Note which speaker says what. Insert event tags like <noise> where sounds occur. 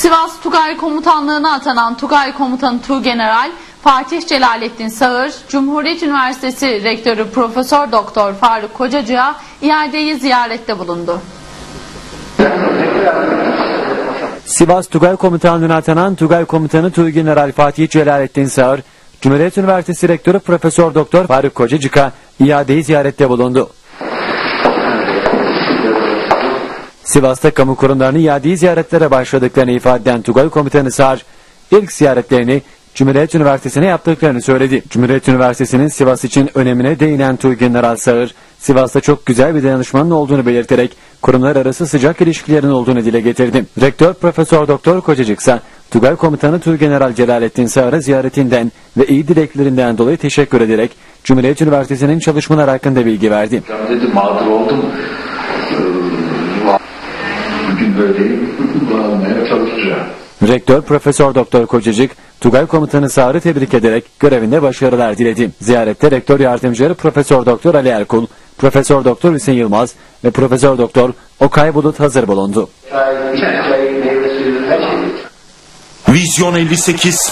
Speaker 1: Sivas Tugay Komutanlığı'na atanan Tugay Komutanı Tuğgeneral Fatih Celalettin Sağır, Cumhuriyet Üniversitesi Rektörü Profesör Doktor Faruk Kocacı'ya iadeyi ziyarette bulundu.
Speaker 2: Sivas Tugay Komutanlığı'na atanan Tugay Komutanı Tuğgeneral Fatih Celalettin Sağır, Cumhuriyet Üniversitesi Rektörü Profesör Doktor Faruk Kocacık'a iadeyi ziyarette bulundu. Sivas'ta kamu kurumlarının iadeyi ziyaretlere başladıklarını ifade eden Tugay Komutanı Sağır, ilk ziyaretlerini Cumhuriyet Üniversitesi'ne yaptıklarını söyledi. Cumhuriyet Üniversitesi'nin Sivas için önemine değinen Tuğgeneral Sağır, Sivas'ta çok güzel bir dayanışmanın olduğunu belirterek kurumlar arası sıcak ilişkilerin olduğunu dile getirdi. Rektör Profesör Doktor Kocacık ise Tugay Komutanı Tuğgeneral Celalettin Sağır'a ziyaretinden ve iyi dileklerinden dolayı teşekkür ederek Cumhuriyet Üniversitesi'nin çalışmaları hakkında bilgi verdi.
Speaker 3: Hocam dedi mağdur oldum. Bugün böyleyim. <laughs> Bağlamaya çalışacağım.
Speaker 2: Rektör Profesör Doktor Kocacık, Tugay Komutanı Sağır'ı tebrik ederek görevinde başarılar diledi. Ziyarette Rektör Yardımcıları Profesör Doktor Ali Erkul, Profesör Doktor Hüseyin Yılmaz ve Profesör Doktor Okay Bulut hazır bulundu.
Speaker 4: Şey.
Speaker 5: Vizyon 58